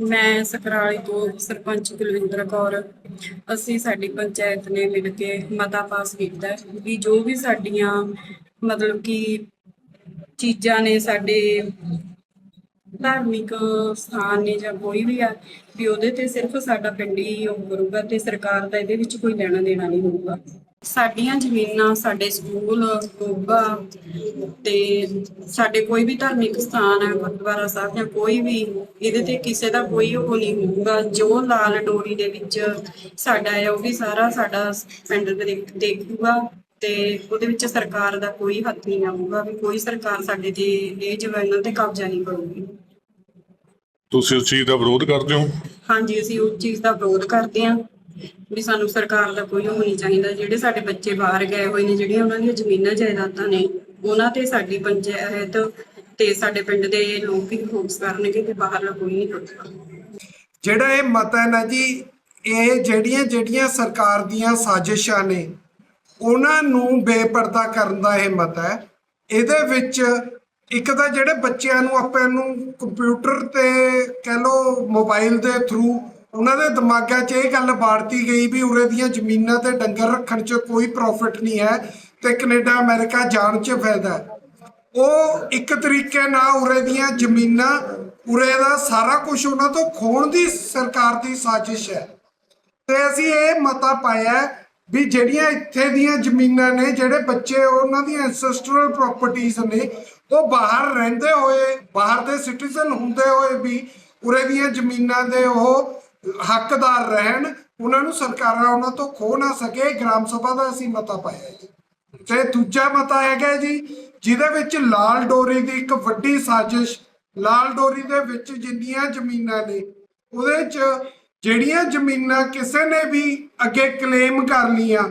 ਮੈਂ ਸਕਰਾਲੀ ਤੋਂ ਸਰਪੰਚ ਕੁਲਵਿੰਦਰ ਕੌਰ, ਅਸੀਂ ਸਾਡੀ ਪੰਚਾਇਤ ਨੇ ਮਿਲ ਕੇ ਮਤਾ ਪਾਸ ਕੀਤਾ ਹੈ ਵੀ ਜੋ ਵੀ ਸਾਡੀਆਂ ਮਤਲਬ ਕਿ ਚੀਜ਼ਾਂ ਨੇ ਸਾਡੇ ਧਾਰਮਿਕ ਸਥਾਨ ਨੇ ਜਾਂ ਕੋਈ ਵੀ ਆ, ਵੀ ਉਹਦੇ ਤੇ ਸਿਰਫ ਸਾਡਾ ਪਿੰਡ ਹੀ ਉਹ ਕਰੂਗਾ ਤੇ ਸਰਕਾਰ ਦਾ ਇਹਦੇ ਵਿੱਚ ਕੋਈ ਲੈਣਾ ਦੇਣਾ ਨਹੀਂ ਹੋਊਗਾ। ਸਾਡੀਆਂ ਜ਼ਮੀਨਾਂ ਸਾਡੇ ਸਕੂਲ ਗੋਬਾ ਤੇ ਸਾਡੇ ਕੋਈ ਵੀ ਧਾਰਮਿਕ ਸਥਾਨ ਹੈ ਗੁਰਦੁਆਰਾ ਸਾਹਿਬ ਜਾਂ ਕੋਈ ਵੀ ਇਹਦੇ ਤੇ ਕਿਸੇ ਦਾ ਕੋਈ ਉਹ ਨਹੀਂ ਹੋਊਗਾ। ਜੋ ਲਾਲ ਡੋਰੀ ਦੇ ਵਿੱਚ ਸਾਡਾ ਹੈ ਉਹ ਵੀ ਸਾਰਾ ਸਾਡਾ ਪਿੰਡ ਦੇ ਦੇਖ- ਦੇਖੂਗਾ ਤੇ ਉਹਦੇ ਵਿੱਚ ਸਰਕਾਰ ਦਾ ਕੋਈ ਹੱਥ ਨਹੀਂ ਆਊਗਾ ਵੀ ਕੋਈ ਸਰਕਾਰ ਸਾਡੇ ਤੇ ਇਹ ਜ਼ਮੀਨਾਂ ਤੇ ਕਬਜ਼ਾ ਨਹੀਂ ਕਰੂਗੀ। ਤੁਸੀਂ ਉਸ ਚੀਜ਼ ਦਾ ਵਿਰੋਧ ਕਰਦੇ ਹੋ? ਹਾਂਜੀ ਅਸੀਂ ਉਸ ਚੀਜ਼ ਦਾ ਵਿਰੋਧ ਕਰਦੇ ਹਾਂ। ਵੀ ਸਾਨੂੰ ਸਰਕਾਰ ਦਾ ਕੋਈ ਉਹ ਨਹੀਂ ਚਾਹੀਦਾ। ਜਿਹੜੇ ਸਾਡੇ ਬੱਚੇ ਬਾਹਰ ਗਏ ਹੋਏ ਨੇ, ਜਿਹੜੀਆਂ ਉਹਨਾਂ ਦੀਆਂ ਜ਼ਮੀਨਾਂ ਜਾਇਦਾਦਾਂ ਨੇ, ਉਹਨਾਂ ਤੇ ਸਾਡੀ ਪੰਚਾਇਤ ਤੇ ਸਾਡੇ ਪਿੰਡ ਦੇ ਲੋਕ ਹੀ ਫੋਕਸ ਕਰਨਗੇ ਕਿ ਬਾਹਰਲਾ ਕੋਈ ਨਹੀਂ ਕਰੂਗਾ ਜਿਹੜਾ ਇਹ ਮਤਾ ਹੈ ਨਾ ਜੀ, ਇਹ ਜਿਹੜੀਆਂ ਜਿਹੜੀਆਂ ਸਰਕਾਰ ਦੀਆਂ ਸਾਜ਼ਿਸ਼ਾਂ ਨੇ, ਉਹਨਾਂ ਨੂੰ ਬੇਪਰਦਾ ਕਰਨ ਦਾ ਇਹ ਮਤਾ ਹੈ। ਇਹਦੇ ਵਿੱਚ ਇੱਕ ਤਾਂ ਜਿਹੜੇ ਬੱਚਿਆਂ ਨੂੰ ਆਪਾਂ ਨੂੰ ਕੰਪਿਊਟਰ ਤੇ ਕਹਿ ਲਓ ਮੋਬਾਈਲ ਦੇ ਥਰੂ ਉਹਨਾਂ ਦੇ ਦਿਮਾਗਾਂ 'ਚ ਇਹ ਗੱਲ ਬਾੜਤੀ ਗਈ ਵੀ ਉਰੇ ਦੀਆਂ ਜ਼ਮੀਨਾਂ ਤੇ ਡੰਗਰ ਰੱਖਣ 'ਚ ਕੋਈ ਪ੍ਰੋਫਿਟ ਨਹੀਂ ਹੈ ਤੇ ਕੈਨੇਡਾ, ਅਮਰੀਕਾ ਜਾਣ 'ਚ ਫਾਇਦਾ ਹੈ। ਉਹ ਇੱਕ ਤਰੀਕੇ ਨਾਲ ਉਰੇ ਦੀਆਂ ਜ਼ਮੀਨਾਂ, ਉਰੇ ਦਾ ਸਾਰਾ ਕੁਝ ਉਹਨਾਂ ਤੋਂ ਖੋਣ ਦੀ ਸਰਕਾਰ ਦੀ ਸਾਜ਼ਿਸ਼ ਹੈ। ਤੇ ਅਸੀਂ ਇਹ ਮਤਾ ਪਾਇਆ ਵੀ ਜਿਹੜੀਆਂ ਇੱਥੇ ਦੀਆਂ ਜ਼ਮੀਨਾਂ ਨੇ, ਜਿਹੜੇ ਬੱਚੇ ਉਹਨਾਂ ਦੀਆਂ ਐਂਸੈਸਟਰਲ ਪ੍ਰਾਪਰਟੀਆਂ ਨੇ, ਉਹ ਬਾਹਰ ਰਹਿੰਦੇ ਹੋਏ, ਬਾਹਰ ਦੇ ਸਿਟੀਜ਼ਨ ਹੁੰਦੇ ਹੋਏ ਵੀ ਉਰੇ ਦੀਆਂ ਜ਼ਮੀਨਾਂ ਦੇ ਉਹ ਹੱਕਦਾਰ ਰਹਿਣ, ਉਹਨਾਂ ਨੂੰ ਸਰਕਾਰਾਂ ਉਹਨਾਂ ਤੋਂ ਖੋ ਨਾ ਸਕੇ, ਗ੍ਰਾਮ ਸਭਾ ਦਾ ਅਸੀਂ ਮਤਾ ਪਾਇਆ ਜੀ। ਤੇ ਦੂਜਾ ਮਤਾ ਹੈਗਾ ਜੀ, ਜਿਹਦੇ ਵਿੱਚ ਲਾਲ ਡੋਰੀ ਦੀ ਇੱਕ ਵੱਡੀ ਸਾਜ਼ਿਸ਼, ਲਾਲ ਡੋਰੀ ਦੇ ਵਿੱਚ ਜਿੰਨੀਆਂ ਜ਼ਮੀਨਾਂ ਨੇ, ਉਹਦੇ 'ਚ ਜਿਹੜੀਆਂ ਜ਼ਮੀਨਾਂ ਕਿਸੇ ਨੇ ਵੀ ਅੱਗੇ ਕਲੇਮ ਕਰ ਲੀਆਂ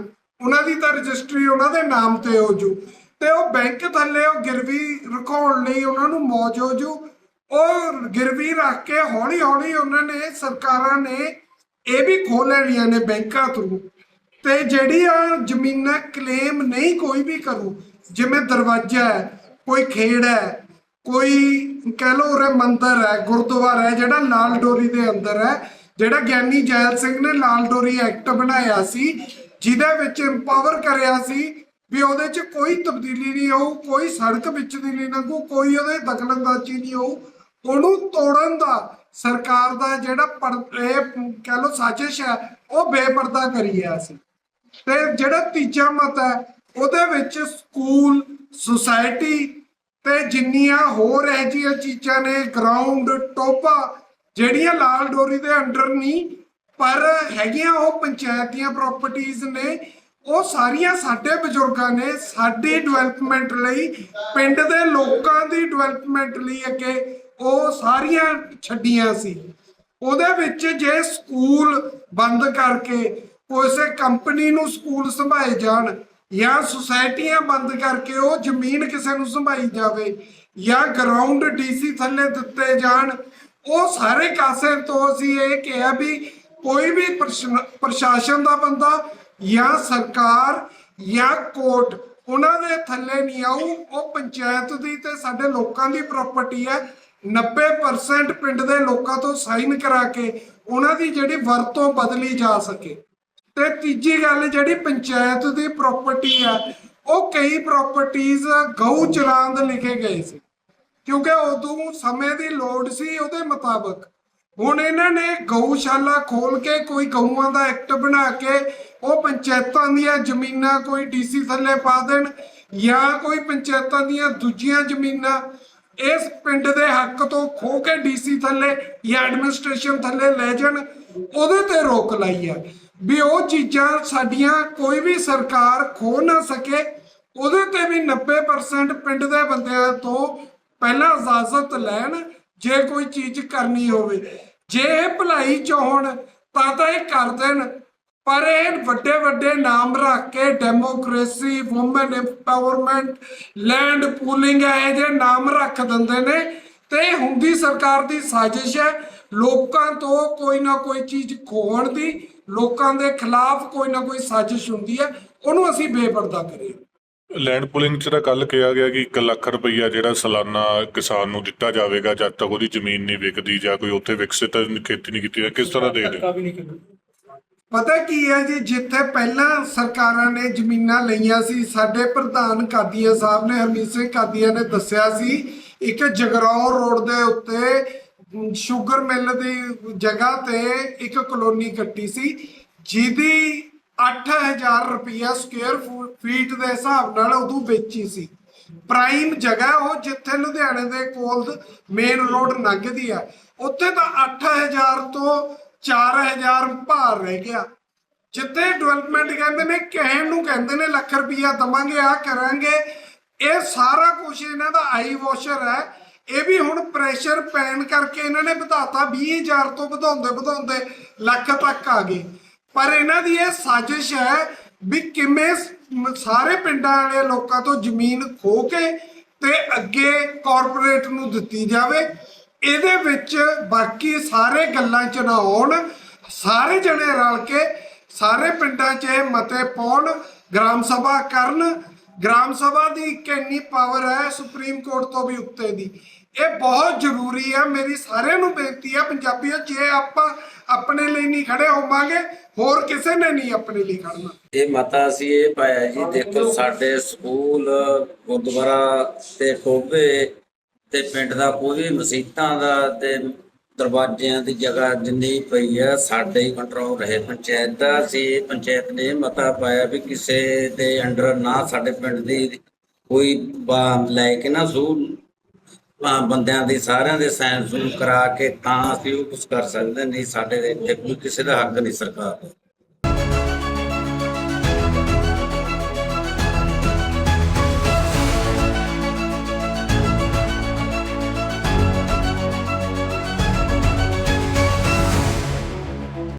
ਉਹਨਾਂ ਦੀ ਤਾਂ ਰਜਿਸਟਰੀ ਉਹਨਾਂ ਦੇ ਨਾਮ ਤੇ ਹੋ ਜੂ। ਤੇ ਉਹ ਬੈਂਕ ਥੱਲੇ ਉਹ ਗਿਰਵੀ ਰਖਾਉਣ ਲਈ ਉਹਨਾਂ ਨੂੰ ਮੌਜ ਹੋ ਜੂ ਉਹ ਗਿਰਵੀ ਰੱਖ ਕੇ ਹੌਲੀ ਹੌਲੀ ਉਹਨਾਂ ਨੇ, ਸਰਕਾਰਾਂ ਨੇ ਇਹ ਵੀ ਖੋਹ ਲੈਣੀਆਂ ਨੇ ਬੈਂਕਾਂ ਥਰੂ ਤੇ ਜਿਹੜੀ ਆ ਜ਼ਮੀਨਾਂ ਕਲੇਮ ਨਹੀਂ ਕੋਈ ਵੀ ਕਰੂ, ਜਿਵੇਂ ਦਰਵਾਜ਼ਾ ਹੈ, ਕੋਈ ਖੇੜ ਹੈ, ਕੋਈ ਕਹਿ ਲੋ ਉਰੇ ਮੰਦਿਰ ਹੈ, ਗੁਰਦੁਆਰਾ ਹੈ, ਜਿਹੜਾ ਲਾਲ ਡੋਰੀ ਦੇ ਅੰਦਰ ਹੈ, ਜਿਹੜਾ ਗਿਆਨੀ ਜੈਲ ਸਿੰਘ ਨੇ ਲਾਲ ਡੋਰੀ ਐਕਟ ਬਣਾਇਆ ਸੀ, ਜਿਹਦੇ ਵਿੱਚ ਇੰਪਾਵਰ ਕਰਿਆ ਸੀ ਵੀ ਉਹਦੇ 'ਚ ਕੋਈ ਤਬਦੀਲੀ ਨਹੀਂ ਹੋਊ ਕੋਈ ਸੜਕ ਵਿੱਚ ਦੀ ਨਹੀਂ ਲੰਘੂ, ਕੋਈ ਉਹਦੇ ਦਖਲਅੰਦਾਜ਼ੀ ਨਹੀਂ ਹੋਊ ਉਹਨੂੰ ਤੋੜਨ ਦਾ ਸਰਕਾਰ ਦਾ ਜਿਹੜਾ ਪਰ- ਇਹ ਕਹਿ ਲੋ ਸਾਜ਼ਿਸ਼ ਹੈ, ਉਹ ਬੇਪਰਦਾ ਕਰੀ ਹੈ ਅਸੀਂ। ਤੇ ਜਿਹੜਾ ਤੀਜਾ ਮਤ ਹੈ, ਉਹਦੇ ਵਿੱਚ ਸਕੂਲ, ਸੁਸਾਇਟੀ ਤੇ ਜਿੰਨੀਆਂ ਹੋਰ ਇਹ ਜਿਹੀਆਂ ਚੀਜ਼ਾਂ ਨੇ, ਗਰਾਊਂਡ ਟੋਪਾ ਜਿਹੜੀਆਂ ਲਾਲ ਡੋਰੀ ਦੇ ਅੰਡਰ ਨਹੀਂ, ਪਰ ਹੈਗੀਆਂ ਉਹ ਪੰਚਾਇਤ ਦੀਆਂ ਪ੍ਰਾਪਰਟੀਆਂ ਨੇ, ਉਹ ਸਾਰੀਆਂ ਸਾਡੇ ਬਜ਼ੁਰਗਾਂ ਨੇ ਸਾਡੀ ਡਿਵੈਲਪਮੈਂਟ ਲਈ, ਪਿੰਡ ਦੇ ਲੋਕਾਂ ਦੀ ਡਿਵੈਲਪਮੈਂਟ ਲਈ ਅੱਗੇ ਉਹ ਸਾਰੀਆਂ ਛੱਡੀਆਂ ਸੀ। ਉਹਦੇ ਵਿੱਚ ਜੇ ਸਕੂਲ ਬੰਦ ਕਰਕੇ ਉਸੇ ਕੰਪਨੀ ਨੂੰ ਸਕੂਲ ਸੰਭਾਏ ਜਾਣ ਜਾਂ ਸੁਸਾਇਟੀਆਂ ਬੰਦ ਕਰਕੇ ਉਹ ਜ਼ਮੀਨ ਕਿਸੇ ਨੂੰ ਸੰਭਾਈ ਜਾਵੇ ਜਾਂ ਗਰਾਊਂਡ ਡੀਸੀ ਥੱਲੇ ਦਿੱਤੇ ਜਾਣ, ਉਹ ਸਾਰੇ ਕਾਸੇ ਤੋਂ ਅਸੀਂ ਇਹ ਕਿਹਾ ਵੀ ਕੋਈ ਵੀ ਪ੍ਰਸ਼ਨ- ਪ੍ਰਸ਼ਾਸਨ ਦਾ ਬੰਦਾ ਜਾਂ ਸਰਕਾਰ ਜਾਂ ਕੋਰਟ, ਉਹਨਾਂ ਦੇ ਥੱਲੇ ਨਹੀਂ ਆਊ, ਉਹ ਪੰਚਾਇਤ ਦੀ ਤੇ ਸਾਡੇ ਲੋਕਾਂ ਦੀ ਪ੍ਰਾਪਰਟੀ ਹੈ। 90% ਪਿੰਡ ਦੇ ਲੋਕਾਂ ਤੋਂ ਸਾਈਨ ਕਰਾ ਕੇ ਉਹਨਾਂ ਦੀ ਜਿਹੜੀ ਵਰਤੋਂ ਬਦਲੀ ਜਾ ਸਕੇ। ਤੇ ਤੀਜੀ ਗੱਲ ਜਿਹੜੀ ਪੰਚਾਇਤ ਦੀ ਪ੍ਰਾਪਰਟੀ ਆ, ਉਹ ਕਈ ਪ੍ਰਾਪਰਟੀਆਂ ਗਊ ਚਰਾਂਦ ਲਿਖੇ ਗਏ ਸੀ। ਕਿਉਂਕਿ ਉਦੋਂ ਸਮੇਂ ਦੀ ਲੋੜ ਸੀ ਉਹਦੇ ਮੁਤਾਬਕ। ਹੁਣ ਇਹਨਾਂ ਨੇ ਗਊਸ਼ਾਲਾ ਖੋਲ ਕੇ ਕੋਈ ਗਊਆਂ ਦਾ ਐਕਟ ਬਣਾ ਕੇ ਉਹ ਪੰਚਾਇਤਾਂ ਦੀਆਂ ਜ਼ਮੀਨਾਂ ਕੋਈ ਡੀਸੀ ਥੱਲੇ ਪਾ ਦੇਣ ਜਾਂ ਕੋਈ ਪੰਚਾਇਤਾਂ ਦੀਆਂ ਦੂਜੀਆਂ ਜ਼ਮੀਨਾਂ ਇਸ ਪਿੰਡ ਦੇ ਹੱਕ ਤੋਂ ਖੋ ਕੇ ਡੀਸੀ ਥੱਲੇ ਜਾਂ ਐਡਮਿਨਿਸਟ੍ਰੇਸ਼ਨ ਥੱਲੇ ਲੈ ਜਾਣ, ਉਹਦੇ ਤੇ ਰੋਕ ਲਾਈ ਹੈ। ਵੀ ਉਹ ਚੀਜ਼ਾਂ ਸਾਡੀਆਂ ਕੋਈ ਵੀ ਸਰਕਾਰ ਖੋ ਨਾ ਸਕੇ, ਉਹਦੇ ਤੇ ਵੀ 90% ਪਿੰਡ ਦੇ ਬੰਦਿਆਂ ਤੋਂ ਪਹਿਲਾਂ ਇਜਾਜ਼ਤ ਲੈਣ ਜੇ ਕੋਈ ਚੀਜ਼ ਕਰਨੀ ਹੋਵੇ। ਜੇ ਇਹ ਭਲਾਈ ਚਾਹਣ ਤਾਂ ਤਾਂ ਇਹ ਕਰ ਦੇਣ। ਪਰ ਇਹ ਵੱਡੇ ਵੱਡੇ ਨਾਮ ਰੱਖ ਕੇ democracy women empowerment land pooling ਇਹ ਜੇ ਨਾਮ ਰੱਖ ਦਿੰਦੇ ਨੇ ਤੇ ਇਹ ਹੁੰਦੀ ਸਰਕਾਰ ਦੀ ਸਾਜ਼ਿਸ਼ ਹੈ ਲੋਕਾਂ ਤੋਂ ਕੋਈ ਨਾ ਕੋਈ ਚੀਜ਼ ਖੋਹਣ ਦੀ ਲੋਕਾਂ ਦੇ ਖਿਲਾਫ ਕੋਈ ਨਾ ਕੋਈ ਸਾਜ਼ਿਸ਼ ਹੁੰਦੀ ਹੈ ਉਹਨੂੰ ਅਸੀਂ ਬੇਪਰਦਾ ਕਰੀਏ ਲੈਂਡ ਪੁਲਿੰਗ ਚ ਤਾਂ ਕੱਲ ਕਿਹਾ ਗਿਆ ਕਿ 1 ਲੱਖ ਰੁਪਈਆ ਜਿਹੜਾ ਸਾਲਾਨਾ ਕਿਸਾਨ ਨੂੰ ਦਿੱਤਾ ਜਾਵੇਗਾ ਜਦ ਤੱਕ ਉਹਦੀ ਜ਼ਮੀਨ ਨਹੀਂ ਵਿਕਦੀ ਜਾਂ ਕੋਈ ਉੱਥੇ ਵਿਕਸਿਤ ਖੇਤੀ ਨਹੀਂ ਕੀਤੀ ਜਾਂਦੀ। ਕਿਸ ਤਰ੍ਹਾਂ ਦੇਖਦੇ ਹੋ? ਪਤਾ ਕੀ ਹੈ ਜੀ ਜਿੱਥੇ ਪਹਿਲਾਂ ਸਰਕਾਰਾਂ ਨੇ ਜ਼ਮੀਨਾਂ ਲਈਆਂ ਸੀ ਸਾਡੇ ਪ੍ਰਧਾਨ ਕਾਦੀਆਂ ਸਾਹਿਬ ਨੇ ਹਰਮੀਤ ਸਿੰਘ ਕਾਦੀਆਂ ਨੇ ਦੱਸਿਆ ਸੀ ਇੱਕ ਜਗਰਾਉਂ ਰੋਡ ਦੇ ਉੱਤੇ ਅਮ, ਸ਼ੂਗਰ ਮਿੱਲ ਦੀ ਜਗ੍ਹਾ ਤੇ ਇੱਕ ਕਲੋਨੀ ਕੱਟੀ ਸੀ ਜਿਹਦੀ 8000 ਰੁਪਇਆ ਸਕੁਅਰ ਫੀਟ ਦੇ ਹਿਸਾਬ ਨਾਲ ਉਦੋਂ ਵੇਚੀ ਸੀ। ਪ੍ਰਾਈਮ ਜਗ੍ਹਾ ਉਹ ਜਿੱਥੇ ਲੁਧਿਆਣੇ ਦੇ ਕੋਲ ਮੇਨ ਰੋਡ ਲੰਘਦੀ ਆ। ਉੱਥੇ ਤਾਂ 8000 ਤੋਂ 4000 ਭਾਰ ਰਹਿ ਗਿਆ। ਜਿੱਥੇ ਡਿਵੈਲਪਮੈਂਟ ਕਹਿੰਦੇ ਨੇ, ਕਹਿਣ ਨੂੰ ਕਹਿੰਦੇ ਨੇ ਲੱਖ ਰੁਪਈਆ ਦਵਾਂਗੇ ਆ ਕਰਾਂਗੇ। ਇਹ ਸਾਰਾ ਕੁਝ ਇਹਨਾਂ ਦਾ ਆਈ ਵਾਸ਼ਰ ਹੈ। ਇਹ ਵੀ ਹੁਣ ਪ੍ਰੈਸ਼ਰ ਪੈਣ ਕਰਕੇ ਇਹਨਾਂ ਨੇ ਵਧਾਤਾ 20000 ਤੋਂ ਵਧਾਉਂਦੇ ਵਧਾਉਂਦੇ ਲੱਖ ਤੱਕ ਆ ਗਏ। ਪਰ ਇਹਨਾਂ ਦੀ ਇਹ ਸਾਜ਼ਿਸ਼ ਹੈ ਵੀ ਕਿਵੇਂ ਸਾਰੇ ਪਿੰਡਾਂ ਵਾਲੇ ਲੋਕਾਂ ਤੋਂ ਜ਼ਮੀਨ ਖੋ ਕੇ ਤੇ ਅੱਗੇ ਕਾਰਪੋਰੇਟ ਨੂੰ ਦਿੱਤੀ ਜਾਵੇ। ਇਹਦੇ ਵਿੱਚ ਬਾਕੀ ਸਾਰੇ ਗੱਲਾਂ ਚ ਨਾ ਆਉਣ, ਸਾਰੇ ਜਣੇ ਰਲ ਕੇ ਸਾਰੇ ਪਿੰਡਾਂ 'ਚ ਇਹ ਮਤੇ ਪਾਉਣ, ਗ੍ਰਾਮ ਸਭਾ ਕਰਨ। ਗ੍ਰਾਮ ਸਭਾ ਦੀ ਕਿੰਨੀ ਪਾਵਰ ਹੈ ਸੁਪਰੀਮ ਕੋਰਟ ਤੋਂ ਵੀ ਉੱਤੇ ਦੀ। ਇਹ ਬਹੁਤ ਜ਼ਰੂਰੀ ਹੈ, ਮੇਰੀ ਸਾਰਿਆਂ ਨੂੰ ਬੇਨਤੀ ਹੈ ਪੰਜਾਬੀਓ, ਜੇ ਆਪਾਂ ਆਪਣੇ ਲਈ ਨਹੀਂ ਖੜੇ ਹੋਵਾਂਗੇ, ਹੋਰ ਕਿਸੇ ਨੇ ਨਹੀਂ ਆਪਣੇ ਲਈ ਖੜਨਾ। ਇਹ ਮਤਾ ਅਸੀਂ ਇਹ ਪਾਇਆ ਜੀ, ਦੇਖੋ ਸਾਡੇ ਸਕੂਲ ਗੁਰਦੁਆਰਾ ਤੇ ਟੋਬੇ ਤੇ ਪਿੰਡ ਦਾ ਕੋਈ ਵੀ ਮਸੀਤਾਂ ਦਾ ਤੇ ਦਰਵਾਜ਼ਿਆਂ ਦੀ ਜਗ੍ਹਾ ਜਿੰਨੀ ਪਈ ਆ, ਸਾਡੇ ਹੀ ਕੰਟਰੋਲ ਰਹੇ। ਪੰਚਾਇਤ ਦਾ ਅਸੀਂ ਪੰਚਾਇਤ ਨੇ ਇਹ ਮਤਾ ਪਾਇਆ ਵੀ ਕਿਸੇ ਦੇ ਅੰਡਰ ਨਾ ਸਾਡੇ ਪਿੰਡ ਦੀ ਕੋਈ ਲੈ ਕੇ ਨਾ ਸੂ ਬੰਦਿਆਂ ਦੀ, ਸਾਰਿਆਂ ਦੇ ਸਾਈਨ ਸੂਨ ਕਰਾ ਕੇ ਤਾਂ ਅਸੀਂ ਉਹ ਕੁਝ ਕਰ ਸਕਦੇ ਨਹੀਂ। ਸਾਡੇ ਦੇ ਇੱਥੇ ਕੋਈ ਕਿਸੇ ਦਾ ਹੱਕ ਨਹੀਂ ਸਰਕਾਰ ਦਾ।